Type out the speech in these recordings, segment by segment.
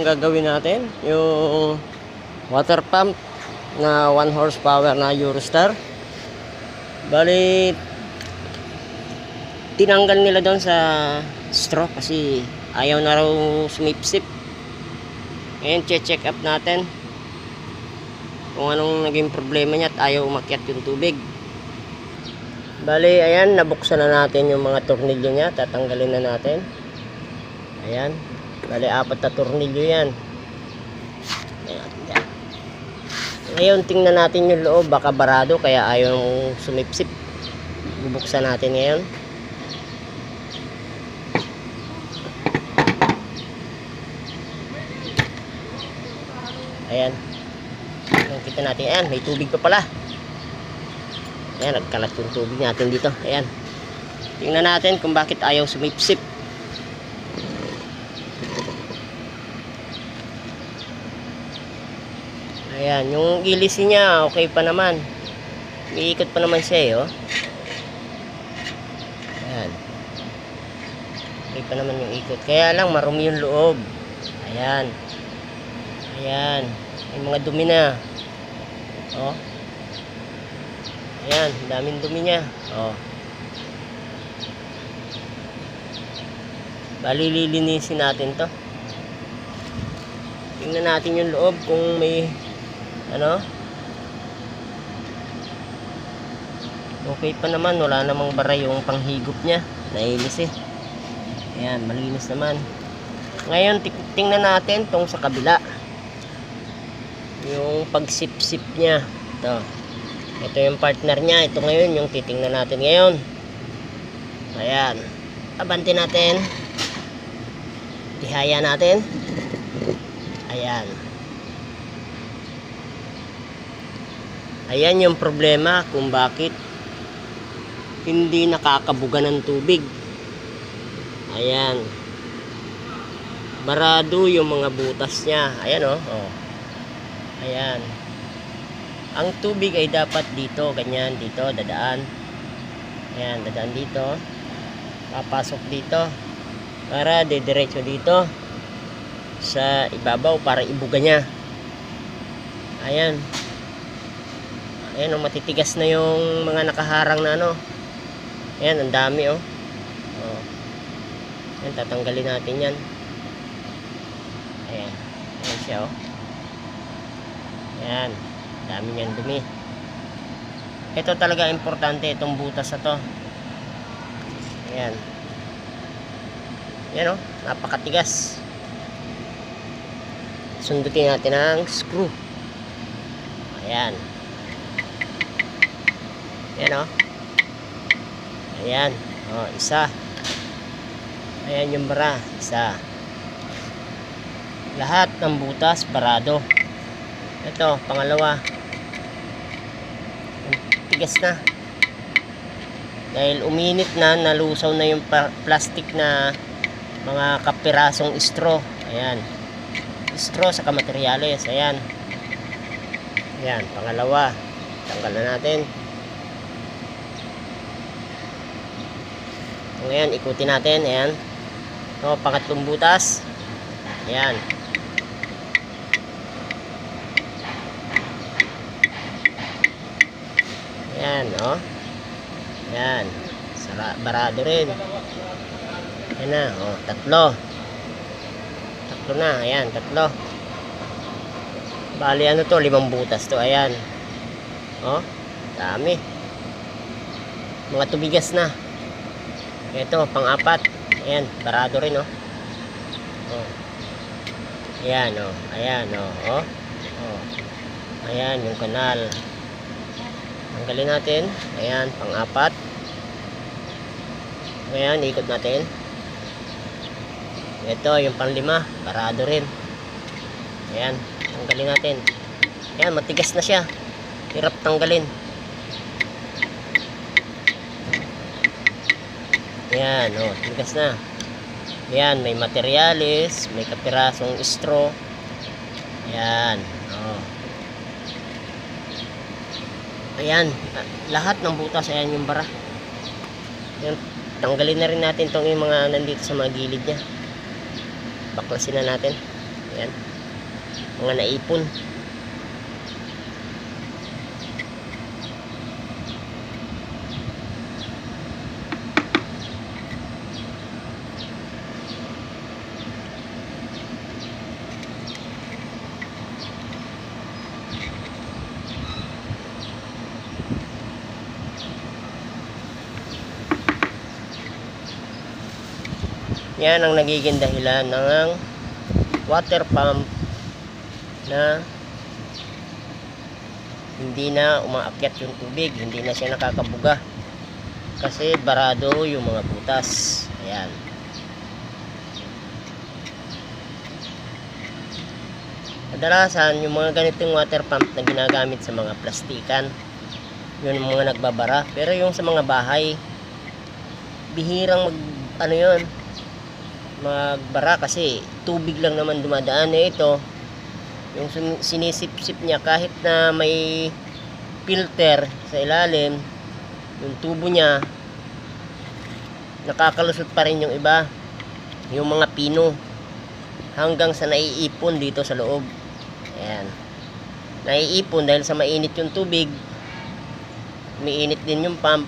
ang gagawin natin. Yung water pump na 1 horsepower na Eurostar. Bali, tinanggal nila doon sa straw kasi ayaw na raw sumipsip. Ngayon, check up natin kung anong naging problema niya at ayaw umakyat yung tubig. Bali, ayan, nabuksan na natin yung mga tornilyo niya. Tatanggalin na natin. Ayan. Bali, apat na tornilyo yan. Ngayon, tingnan natin yung loob. Baka barado, kaya ayaw sumipsip. Bubuksan natin ngayon. Ayan. Ayan, natin. Ayan, may tubig pa pala. Ayan, nagkalat yung tubig natin dito. Ayan. Tingnan natin kung bakit ayaw sumipsip. Ayan, yung ilis niya, okay pa naman. Iikot pa naman siya eh, oh. Ayan. Okay pa naman yung ikot. Kaya lang, marumi yung loob. Ayan. Ayan. May mga dumi na. Oh. Ayan, daming dumi niya. Oh. Bali, lilinisin natin to. Tingnan natin yung loob kung may ano. Okay pa naman, wala namang bara yung panghigop niya. Nainis eh. Ayan, malinis naman. Ngayon, ti- tingnan natin tong sa kabila. Yung pagsip-sip niya. Ito. Ito yung partner niya. Ito ngayon yung titingnan natin ngayon. Ayan. Abante natin. Tihaya natin. Ayan. Ayan yung problema kung bakit hindi nakakabuga ng tubig. Ayan. Barado yung mga butas niya. Ayan oh. oh. Ayan. Ang tubig ay dapat dito, ganyan, dito, dadaan. Ayan, dadaan dito. Papasok dito. Para didiretso dito sa ibabaw para ibuga niya. Ayan. Ayan, oh, matitigas na yung mga nakaharang na ano. Ayan, ang dami oh. oh. Ayan, tatanggalin natin yan. Ayan. Ayan siya oh. Ayan. Dami niyang dumi. Ito talaga importante, itong butas na to. Ayan. Ayan oh, napakatigas. Sundutin natin ang screw. Ayan. Ayan oh. Ayan. Oh, isa. Ayan yung bara. Isa. Lahat ng butas barado. Ito, pangalawa. Tigas na. Dahil uminit na, nalusaw na yung plastic na mga kapirasong straw. Ayan. Straw sa kamateryales. Ayan. Ayan, pangalawa. Tanggal na natin. Ngayon, ikutin natin. Ayan. Ito, pangatlong butas. Ayan. Ayan, oh. Ayan. Sara, barado rin. Ayan na, oh. Tatlo. Tatlo na. Ayan, tatlo. Bali, ano to? Limang butas to. Ayan. Oh. Dami. Mga tubigas na. Ito, pang-apat. Ayan, barado rin, oh. Oh. Ayan, oh. Ayan, oh. Oh. oh. Ayan, yung kanal. Tanggalin natin. Ayan, pang-apat. Ngayon, ikot natin. Ito, yung pang-lima. Barado rin. Ayan, tanggalin natin. Ayan, matigas na siya. Hirap tanggalin. Ayan, oh, tigas na. Ayan, may materialis, may kapirasong straw. Ayan, oh. Ayan, ah, lahat ng butas, ayan yung bara. Ayan, tanggalin na rin natin itong mga nandito sa mga gilid niya. Baklasin na natin. Yan. Mga naipon. Yan ang nagiging dahilan ng water pump na hindi na umaakyat yung tubig, hindi na siya nakakabuga. Kasi barado yung mga butas. Ayan. Kadalasan, yung mga ganitong water pump na ginagamit sa mga plastikan, yun yung mga nagbabara. Pero yung sa mga bahay, bihirang mag, ano yun, magbara kasi tubig lang naman dumadaan eh ito. Yung sin- sinisip-sip niya kahit na may filter sa ilalim yung tubo niya nakakalusot pa rin yung iba yung mga pino hanggang sa naiipon dito sa loob. Ayan. Naiipon dahil sa mainit yung tubig umiinit din yung pump.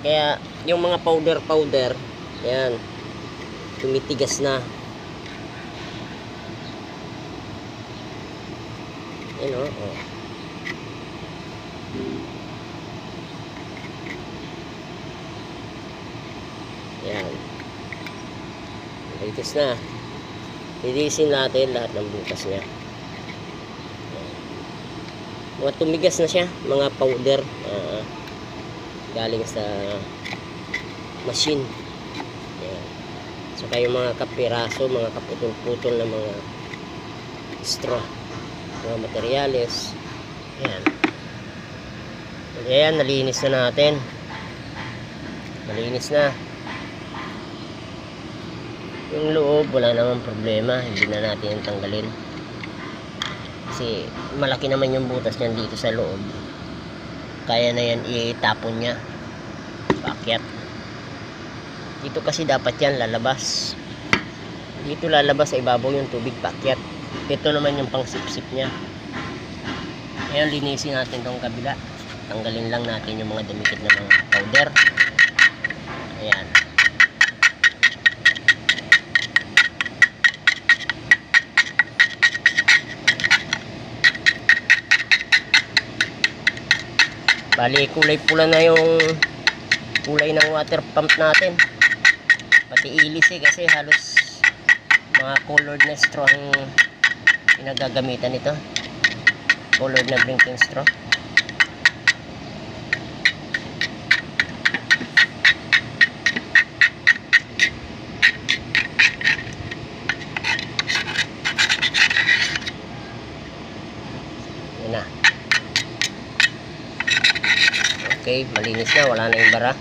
Kaya yung mga powder powder ayan tumitigas na. Yan o. Oh. Yan. Tumitigas na. Lilisin natin lahat ng butas niya. Mga tumigas na siya. Mga powder. ah, galing sa machine. Yan. Saka yung mga kapiraso, mga kaputol-putol na mga straw, mga materyales. Ayan. Ayan, nalinis na natin. Malinis na. Yung loob, wala namang problema. Hindi na natin yung tanggalin. Kasi malaki naman yung butas niyan dito sa loob. Kaya na yan itapon niya. Pakyat. Dito kasi dapat yan lalabas. Dito lalabas sa ibabaw yung tubig pakyat. Ito naman yung pangsipsip niya. Ayan, linisin natin tong kabila. Tanggalin lang natin yung mga dumikit na mga powder. Ayan. Bali, kulay pula na yung kulay ng water pump natin pati ilis eh kasi halos mga colored na straw ang pinagagamitan nito. Colored na drinking straw. Yun okay malinis na wala na yung bara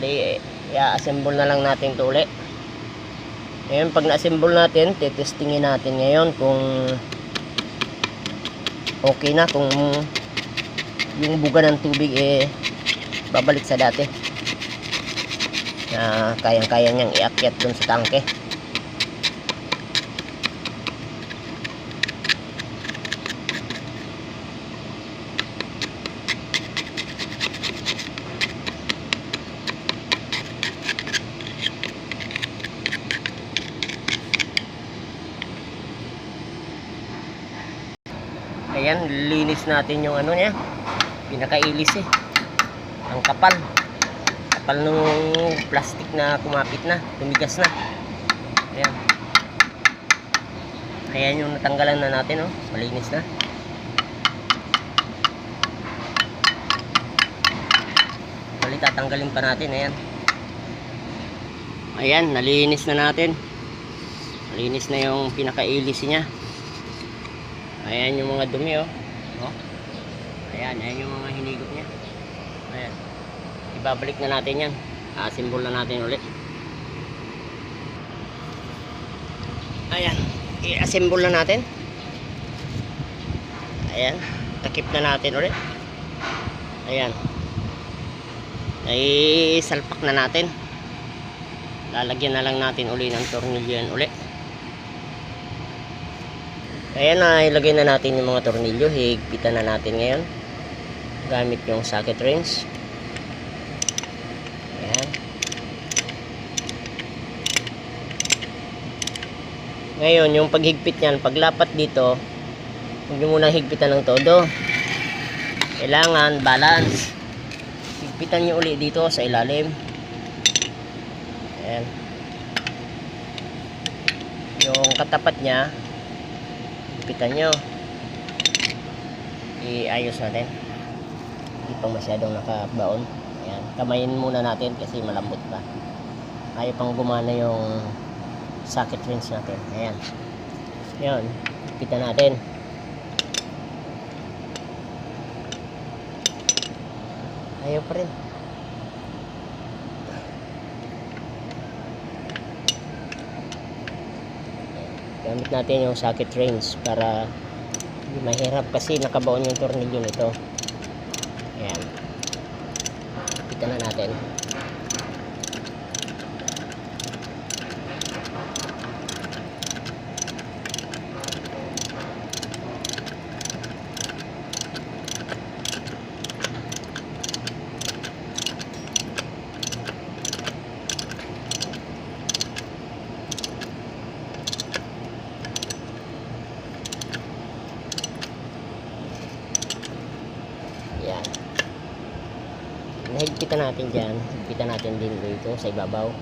Bali, i-assemble na lang natin ito uli. Ngayon, pag na-assemble natin, titestingin natin ngayon kung okay na, kung yung buga ng tubig eh babalik sa dati. Na kayang-kaya niyang iakyat dun sa tangke. Ayan, linis natin yung ano niya. Pinakailis eh. Ang kapal. Kapal nung plastic na kumapit na. Tumigas na. Ayan. Ayan yung natanggalan na natin oh. Malinis na. Bali tatanggalin pa natin. Ayan. Ayan, nalinis na natin. Malinis na yung pinakailis niya. Ayan yung mga dumi oh. oh. Ayan, ayan yung mga hinigot niya. Ayan. Ibabalik na natin yan. Asimbol na natin ulit. Ayan. I-assemble na natin. Ayan. Takip na natin ulit. Ayan. Ay salpak na natin. lalagyan na lang natin uli ng tornilyo yan uli ayan na ilagay na natin yung mga tornilyo. Higpitan na natin ngayon. Gamit yung socket wrench ayan. Ngayon yung paghigpit niyan paglapat dito huwag nyo muna higpitan ng todo. Kailangan balance. Higpitan nyo uli dito sa ilalim. Ayan. Yung katapat nya higpitan nyo. Iayos natin. Hindi pa masyadong nakabaon. Ayan. Kamayin muna natin kasi malambot pa. Ayaw pang gumana yung socket wrench natin. Ayan. Yun higpitan natin. Ayaw pa rin gamit natin yung socket wrench para mahirap kasi nakabaon yung tornilyo nito. Ayan. Kita na natin Yan. Nahigpitan natin dyan. Higpitan natin din dito sa ibabaw.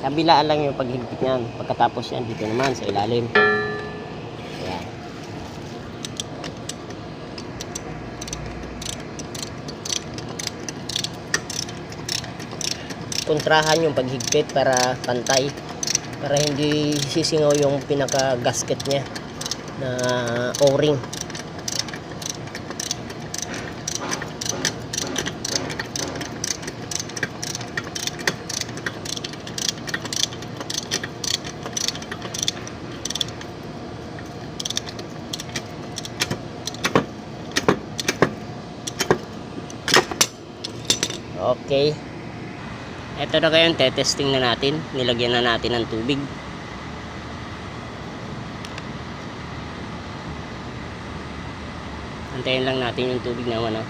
Kabilaan lang yung paghigpit niyan. Pagkatapos yan, dito naman sa ilalim. Yan. Kontrahan yung paghigpit para pantay. Para hindi sisingaw yung pinaka gasket niya na o-ring. Okay. Ito na ngayon, testing na natin. Nilagyan na natin ng tubig. Antayin lang natin yung tubig na ano.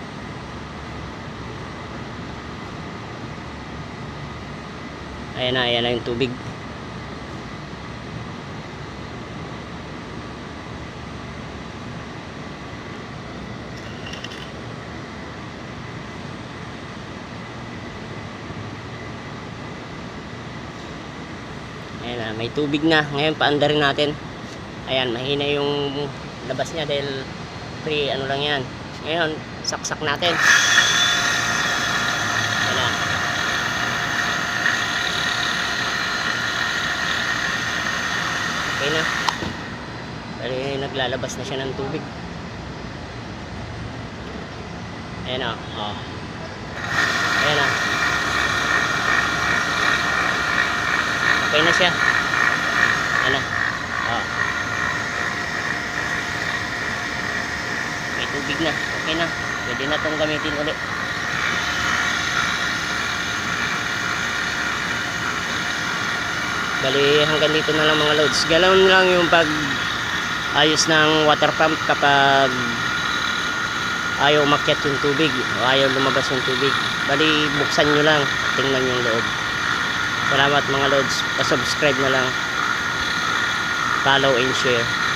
Ayan na, ayan na yung tubig. Ayan na, may tubig na. Ngayon, paandarin natin. Ayan, mahina yung labas niya dahil free, ano lang yan. Ngayon, saksak natin. Ayan. Okay na. Bali, naglalabas na siya ng tubig. Ayan na. Oh. Ayan na. Okay na siya. Ano? Oh. May tubig na. Okay na. Pwede na itong gamitin ulit. Bali, hanggang dito na lang mga loads. Galaw lang yung pag ayos ng water pump kapag ayaw umakyat yung tubig o ayaw lumabas yung tubig. Bali, buksan nyo lang. Tingnan yung loob. Salamat mga loads. Pa-subscribe na lang. Follow and share.